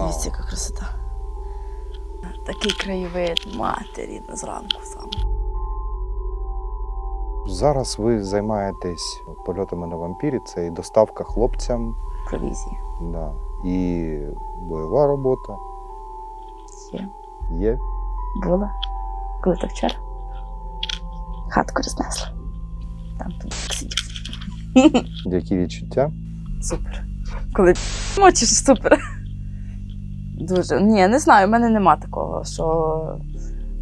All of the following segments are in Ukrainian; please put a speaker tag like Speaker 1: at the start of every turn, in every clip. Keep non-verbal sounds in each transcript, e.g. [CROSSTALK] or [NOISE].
Speaker 1: Дивіться, яка красота. Такий краєвид, мати рідна зранку саме.
Speaker 2: Зараз ви займаєтесь польотами на вампірі, це і доставка хлопцям,
Speaker 1: Провізії.
Speaker 2: да, і бойова робота
Speaker 1: Є.
Speaker 2: є.
Speaker 1: Була. Коли то вчора. Хатку рознесла. Там тут сидів.
Speaker 2: Які відчуття?
Speaker 1: Супер. Коли мочиш, супер. Дуже. Ні, не знаю, в мене нема такого, що.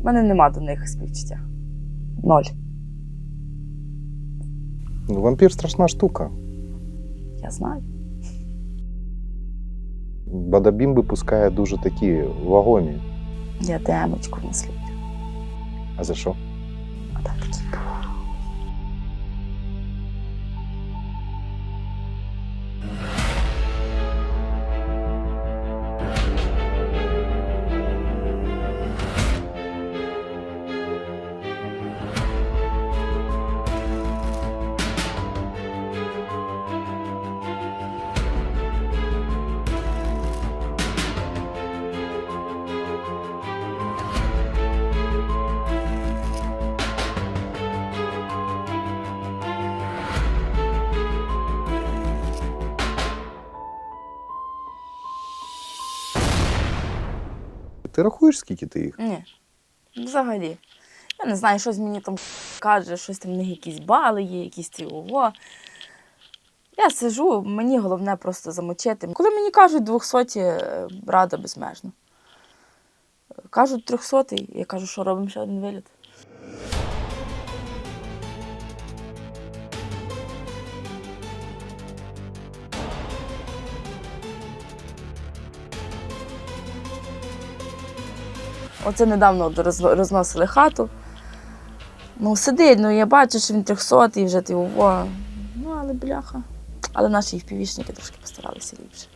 Speaker 1: В мене нема до них співчуття. Ноль.
Speaker 2: Ну, вампір страшна штука.
Speaker 1: Я знаю.
Speaker 2: Бадабім випускає дуже такі вагомі.
Speaker 1: Я демочку не слід.
Speaker 2: А за що? Ти рахуєш, скільки ти їх?
Speaker 1: Ні. Взагалі. Я не знаю, щось мені там каже, щось там в них якісь бали є, якісь ці ого. Я сижу, мені головне просто замочити. Коли мені кажуть 200, е, рада безмежно. Кажуть 300, я кажу, що робимо ще один виліт. Оце недавно розносили хату. Ну, сидить, ну я бачу, що він 300 і вже ти ого. Ну, але бляха. Але наші впівішники трошки постаралися ліпше.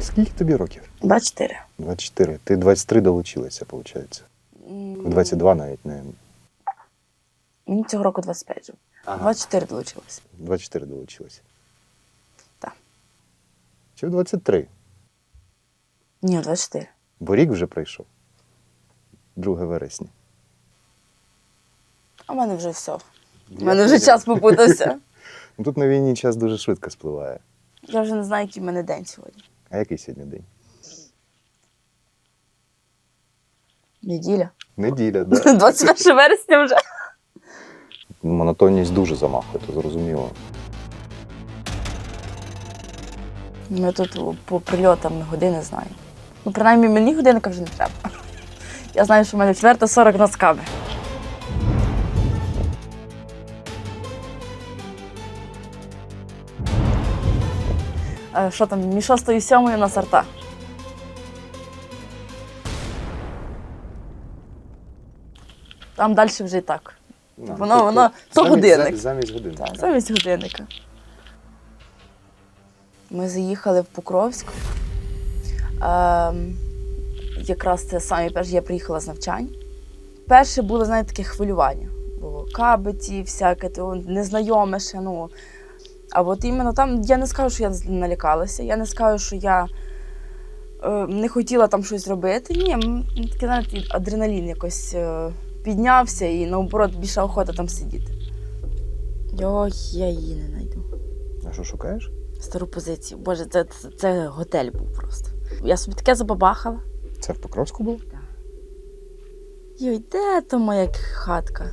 Speaker 2: Скільки тобі років?
Speaker 1: 24.
Speaker 2: 24. Ти 23 долучилася, виходить. 22 навіть, не.
Speaker 1: Мені цього року 25 вже. 24 долучилося.
Speaker 2: 24 долучилася.
Speaker 1: Так.
Speaker 2: Чи в 23?
Speaker 1: Ні, 24.
Speaker 2: Бо рік вже пройшов. 2 вересня.
Speaker 1: А в мене вже все. У мене вже час попутався. [LAUGHS]
Speaker 2: Ну, Тут на війні час дуже швидко спливає.
Speaker 1: Я вже не знаю, який в мене день сьогодні.
Speaker 2: А який сьогодні день?
Speaker 1: Неділя.
Speaker 2: Неділя, [LAUGHS] так.
Speaker 1: 21 вересня вже.
Speaker 2: Монотонність дуже замахує, то зрозуміло.
Speaker 1: Ми тут по прильотам години знаємо. Ну, принаймні, мені годинника вже не треба. Я знаю, що в мене 4.40 на скаби. Е, Що там, між 6 і 7 у нас арта. Там далі вже і так. Воно- воно- то
Speaker 2: замість-
Speaker 1: годинник.
Speaker 2: Замість годинника.
Speaker 1: Так, замість годинника. Ми заїхали в Покровськ. Ем, якраз це самі перші, я приїхала з навчань. Перше було, знаєте, таке хвилювання. Було кабиті, всяке, то незнайоме ще. Ну. А от іменно там я не скажу, що я налякалася, я не скажу, що я е, не хотіла там щось робити. Ні, м, такий, знаєте, адреналін якось е, піднявся і наоборот більша охота там сидіти. Ой, я її не знайду.
Speaker 2: А що шукаєш?
Speaker 1: Стару позицію. Боже, це, це, це готель був просто. Я собі таке забабахала.
Speaker 2: Це в Покровську було?
Speaker 1: Йой, де то моя хатка?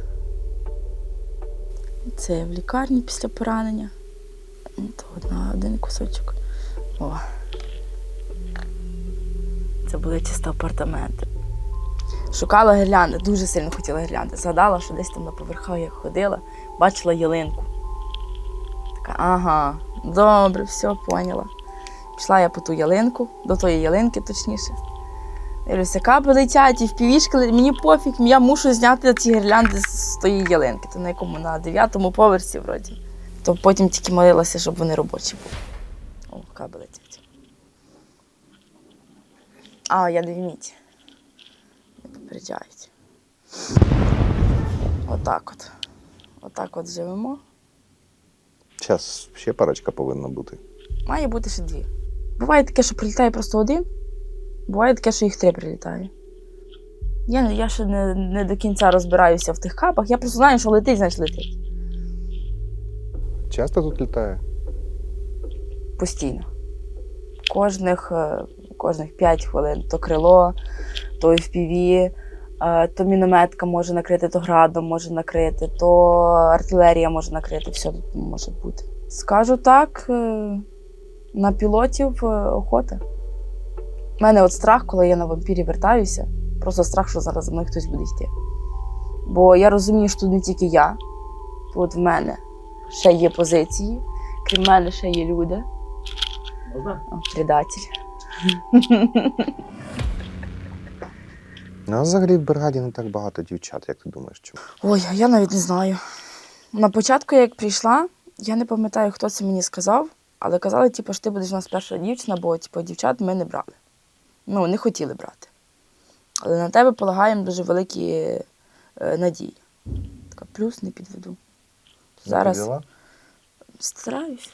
Speaker 1: Це я в лікарні після поранення. То одна, один кусочок. О. Це були чисто апартаменти. Шукала гірлянди, дуже сильно хотіла гірлянди. Згадала, що десь там на поверхах як ходила, бачила ялинку. Така, ага, добре, все, поняла. Пішла я по ту ялинку, до тої ялинки точніше. Дивлюся, каби летять і в півішки, мені пофіг, я мушу зняти ці гірлянди з тої ялинки. То на якому на дев'ятому поверсі вроді. То потім тільки молилася, щоб вони робочі були. О, каби летять. А, я не вміть. Не. Отак от. Отак от живемо.
Speaker 2: Зараз ще парочка повинна бути.
Speaker 1: Має бути ще дві. Буває таке, що прилітає просто один, буває таке, що їх три прилітає. Я, я ще не, не до кінця розбираюся в тих капах. Я просто знаю, що летить, значить летить.
Speaker 2: Часто тут літає?
Speaker 1: Постійно. Кожних, е, кожних 5 хвилин то крило, то FPV, е, то мінометка може накрити, то градом може накрити, то артилерія може накрити, все може бути. Скажу так, е, на пілотів е, охота. У мене от страх, коли я на вампірі вертаюся, просто страх, що зараз за мною хтось буде йти. Бо я розумію, що тут не тільки я, тут в мене ще є позиції, крім мене ще є люди.
Speaker 3: Можна?
Speaker 1: Предатель. [LAUGHS]
Speaker 2: Ну, а взагалі в бригаді не так багато дівчат, як ти думаєш, чому?
Speaker 1: Ой, я навіть не знаю. На початку, як прийшла, я не пам'ятаю, хто це мені сказав, але казали, типу, що ти будеш у нас перша дівчина, бо типу, дівчат ми не брали. Ну, не хотіли брати. Але на тебе полагаємо дуже великі е, надії. Така плюс не підведу. Зараз
Speaker 2: Підвела?
Speaker 1: стараюсь.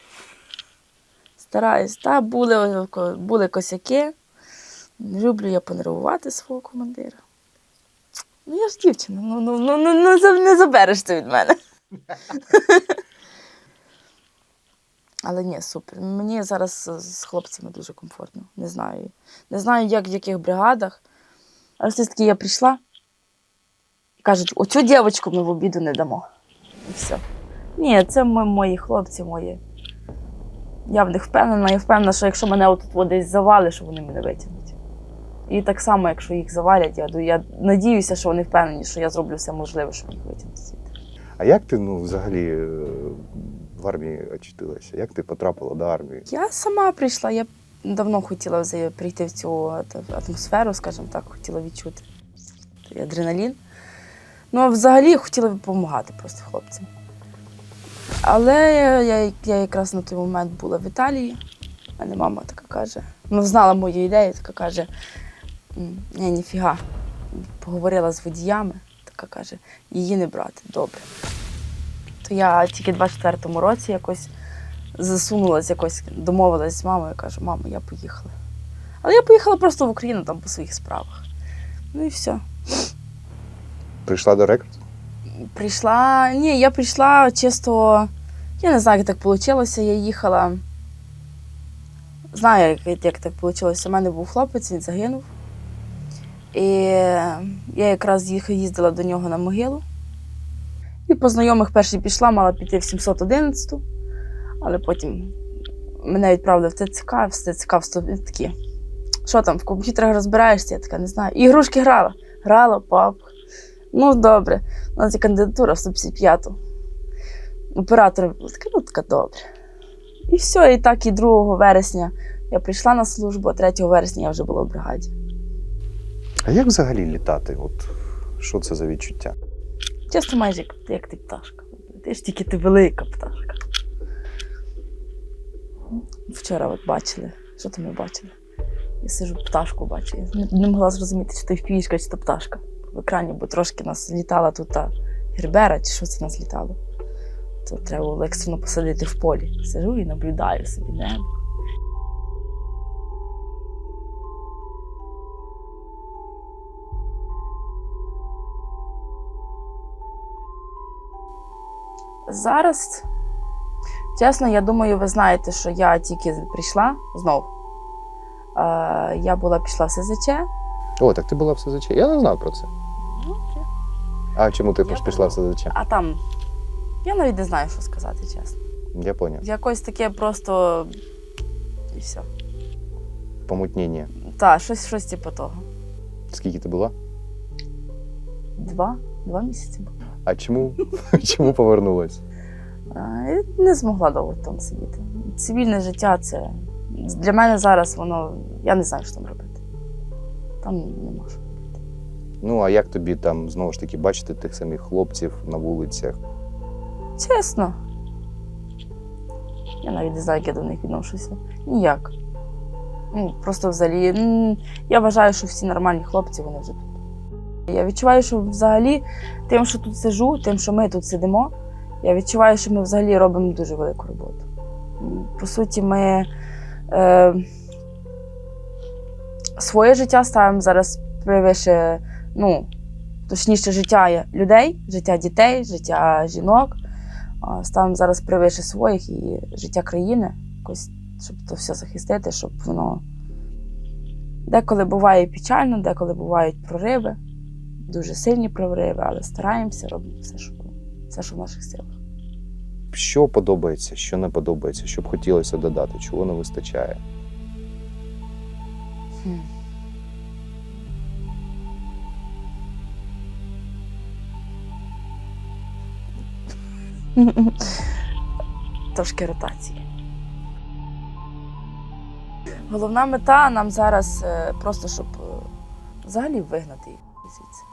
Speaker 1: Стараюсь. Та були, були косяки. Люблю я понервувати свого командира. Ну, я ж дівчина, ну, ну, ну, ну, ну не забереш це від мене. [LAUGHS] Але ні, супер. Мені зараз з хлопцями дуже комфортно. Не знаю. Не знаю, як в яких бригадах. Але все таки я прийшла і кажуть, оцю дівчинку ми в обіду не дамо. І все. Ні, це ми, мої хлопці мої. Я в них впевнена, я впевнена, що якщо мене отут от десь завалить, що вони мене витягнуть. І так само, якщо їх завалять, я, я надіюся, що вони впевнені, що я зроблю все можливе, щоб їх витягнути звідти.
Speaker 2: А як ти ну, взагалі е, в армії очутилася? Як ти потрапила до армії?
Speaker 1: Я сама прийшла, я давно хотіла прийти в цю атмосферу, скажімо так, хотіла відчути адреналін. Ну, а взагалі хотіла допомагати просто хлопцям. Але я, я, якраз на той момент була в Італії. У мене мама така каже, ну, знала мою ідею, така каже: «М, ні, ніфіга. Поговорила з водіями, така каже, її не брати, добре. То я тільки в 24-му році якось засунулась якось, домовилась з мамою, кажу, мамо, я поїхала. Але я поїхала просто в Україну там по своїх справах. Ну і все.
Speaker 2: Прийшла до рекруту?
Speaker 1: Прийшла. Ні, я прийшла чисто. Я не знаю, як так вийшло. Я їхала. Знаю, як, як так вийшло. У мене був хлопець, він загинув. І я якраз їздила до нього на могилу. І по знайомих перший пішла, мала піти в 711, але потім мене відправили в ТЦК, в ТЦК вступили такі. Що там, в комп'ютерах розбираєшся? Я така не знаю. Ігрушки грала. Грала, пап. Ну, добре. У нас є кандидатура в 155-ту. Оператор така, ну така добре. І все, і так, і 2 вересня я прийшла на службу, а 3 вересня я вже була в бригаді.
Speaker 2: А як взагалі літати? От що це за відчуття?
Speaker 1: Чесно, майже як, як ти пташка. Ти ж тільки ти велика пташка. Вчора от бачили. Що там ми бачили? Я сижу, пташку бачу. Я не, могла зрозуміти, чи то впішка, чи то пташка в екрані, бо трошки нас літала тут та гербера, чи що це нас літало. То треба було екстрено посадити в полі. Сижу і наблюдаю собі небо. Зараз, чесно, я думаю, ви знаєте, що я тільки прийшла знов. Е, я була пішла в СЗЧ.
Speaker 2: О, так ти була в СЗЧ. Я не знав про це. А чому ти
Speaker 1: Я
Speaker 2: пішла в. СЗЧ?
Speaker 1: А там я навіть не знаю, що сказати, чесно.
Speaker 2: Я поняв.
Speaker 1: Якось таке просто і все.
Speaker 2: Помутніння.
Speaker 1: Так, щось, щось типу того.
Speaker 2: Скільки ти була?
Speaker 1: Два, два місяці. було.
Speaker 2: А чому? [LAUGHS] чому повернулась?
Speaker 1: Не змогла довго там сидіти. Цивільне життя це для мене зараз воно. Я не знаю, що там робити. Там не можу.
Speaker 2: Ну, а як тобі там знову ж таки бачити тих самих хлопців на вулицях?
Speaker 1: Чесно. Я навіть не знаю, як я до них відношуся. Ніяк. Ну, просто взагалі. Я вважаю, що всі нормальні хлопці, вони вже тут. Я відчуваю, що взагалі тим, що тут сижу, тим, що ми тут сидимо, я відчуваю, що ми взагалі робимо дуже велику роботу. По суті, ми е, своє життя ставимо зараз превише, ну, точніше, життя людей, життя дітей, життя жінок. Ставимо зараз превише своїх і життя країни, якось, щоб то все захистити, щоб воно. Деколи буває печально, деколи бувають прориви, дуже сильні прориви, але стараємося, робимо все, що, все, що в наших силах.
Speaker 2: Що подобається, що не подобається, що б хотілося додати, чого не вистачає.
Speaker 1: Хм. [LAUGHS] Трошки ротації. Головна мета нам зараз е, просто, щоб е, взагалі вигнати їх звідси.